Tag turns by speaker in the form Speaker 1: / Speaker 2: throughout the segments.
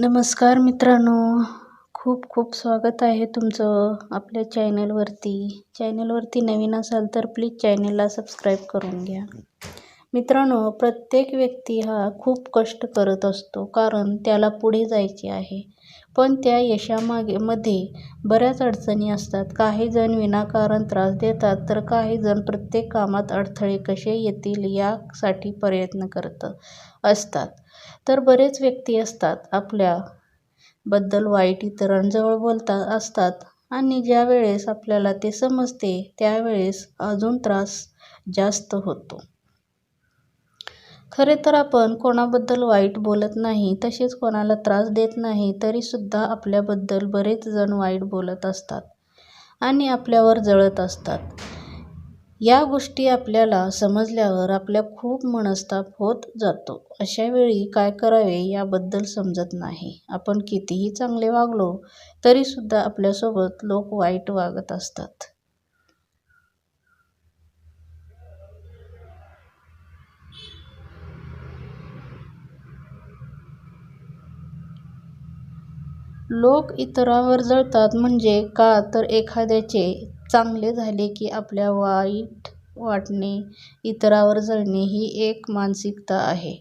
Speaker 1: नमस्कार मित्रांनो. खूप खूप स्वागत आहे तुमचं आपल्या चॅनलवरती चॅनलवरती नवीन असाल तर प्लीज चॅनलला सबस्क्राईब करून घ्या. मित्रांनो प्रत्येक व्यक्ती हा खूप कष्ट करत असतो कारण त्याला पुढे जायचे आहे. पण त्या यशामागे मध्ये बऱ्याच अडचणी असतात. काही जण विनाकारण त्रास देतात तर काही जण प्रत्येक कामात अडथळे कसे येतील यासाठी प्रयत्न करत असतात. तर बरेच व्यक्ती असतात आपल्याबद्दल वाईट इतरांजवळ बोलतात असतात आणि ज्या वेळेस आपल्याला ते समजते त्यावेळेस अजून त्रास जास्त होतो. खरे तर आपण कोणाबद्दल वाईट बोलत नाही तसेच कोणाला त्रास देत नाही तरीसुद्धा आपल्याबद्दल बरेच जण वाईट बोलत असतात आणि आपल्यावर जळत असतात. या गोष्टी आपल्याला समजल्यावर आपल्या खूप मनस्ताप होत जातो. अशा वेळी काय करावे याबद्दल समजत नाही. आपण कितीही चांगले वागलो तरीसुद्धा आपल्यासोबत लोक वाईट वागत असतात. लोक इतरांवर जळतात म्हणजे का? तर एखाद्याचे चांगले झाले की आपल्या वाईट वाटणे इतरावर जळणे ही एक मानसिकता आहे.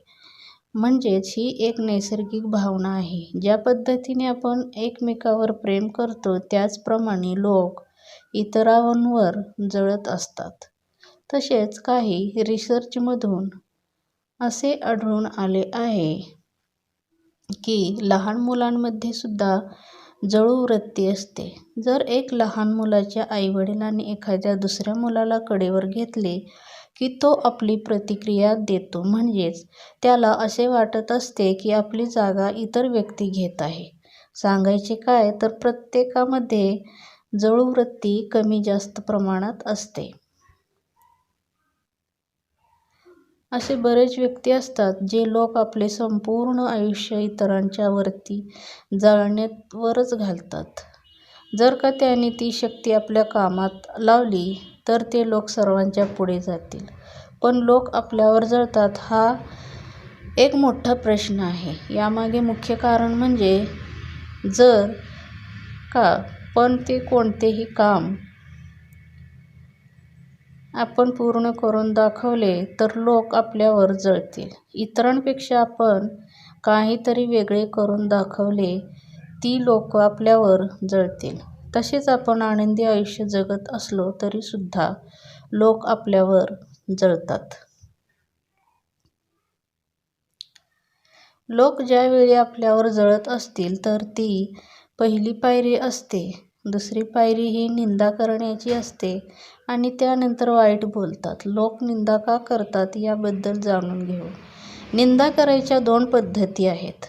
Speaker 1: म्हणजेच ही एक नैसर्गिक भावना आहे. ज्या पद्धतीने आपण एकमेकावर प्रेम करतो त्याचप्रमाणे लोक इतरांवर जळत असतात. तसेच काही रिसर्चमधून असे आढळून आले आहे की लहान मुलांमध्ये सुद्धा जळू वृत्ती असते. जर एक लहान मुलाच्या आईवडिलांनी एखाद्या दुसऱ्या मुलाला कडेवर घेतले की तो आपली प्रतिक्रिया देतो म्हणजेच त्याला असे वाटत असते की आपली जागा इतर व्यक्ती घेत आहे. सांगायचे काय तर प्रत्येकामध्ये जळूवृत्ती कमी जास्त प्रमाणात असते. असे बरेच व्यक्ती असतात जे लोक आपले संपूर्ण आयुष्य इतरांच्यावरती जाळण्यावरच जळण्यावरच घालतात. जर का त्याने ती शक्ती आपल्या कामात लावली तर ते लोक सर्वांच्या पुढे जातील. पण लोक आपल्यावर जळतात हा एक मोठा प्रश्न आहे. यामागे मुख्य कारण म्हणजे जर का पण ते कोणतेही काम आपण पूर्ण करून दाखवले तर लोक आपल्यावर जळतील. इतरांपेक्षा आपण काहीतरी वेगळे करून दाखवले ती लोक आपल्यावर जळतील. तसेच आपण आनंदी आयुष्य जगत असलो तरीसुद्धा लोक आपल्यावर जळतात. लोक ज्यावेळी आपल्यावर जळत असतील तर ती पहिली पायरी असते. दुसरी पायरी ही निंदा करण्याची असते आणि त्यानंतर वाईट बोलतात. लोक निंदा का करतात याबद्दल जाणून घेऊ. निंदा करायच्या दोन पद्धती आहेत.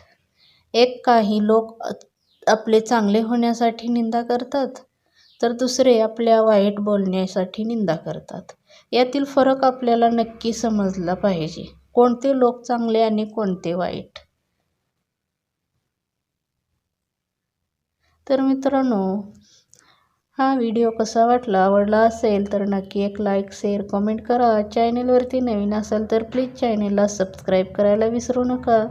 Speaker 1: एक काही लोक आपले चांगले होण्यासाठी निंदा करतात तर दुसरे आपल्या वाईट बोलण्यासाठी निंदा करतात. यातील फरक आपल्याला नक्की समजला पाहिजे. कोणते लोक चांगले आणि कोणते वाईट? तर मित्रांनो हा व्हिडिओ कसा वाटला आवडला असेल तर नक्की एक लाईक शेअर कमेंट करा. चॅनेलवरती नवीन असाल तर प्लीज चॅनेलला सबस्क्राईब करायला विसरू नका.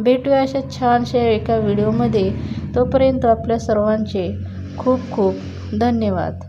Speaker 1: भेटूया अशा छानशा एका व्हिडिओमध्ये तोपर्यंत आपल्या सर्वांचे खूप खूप धन्यवाद.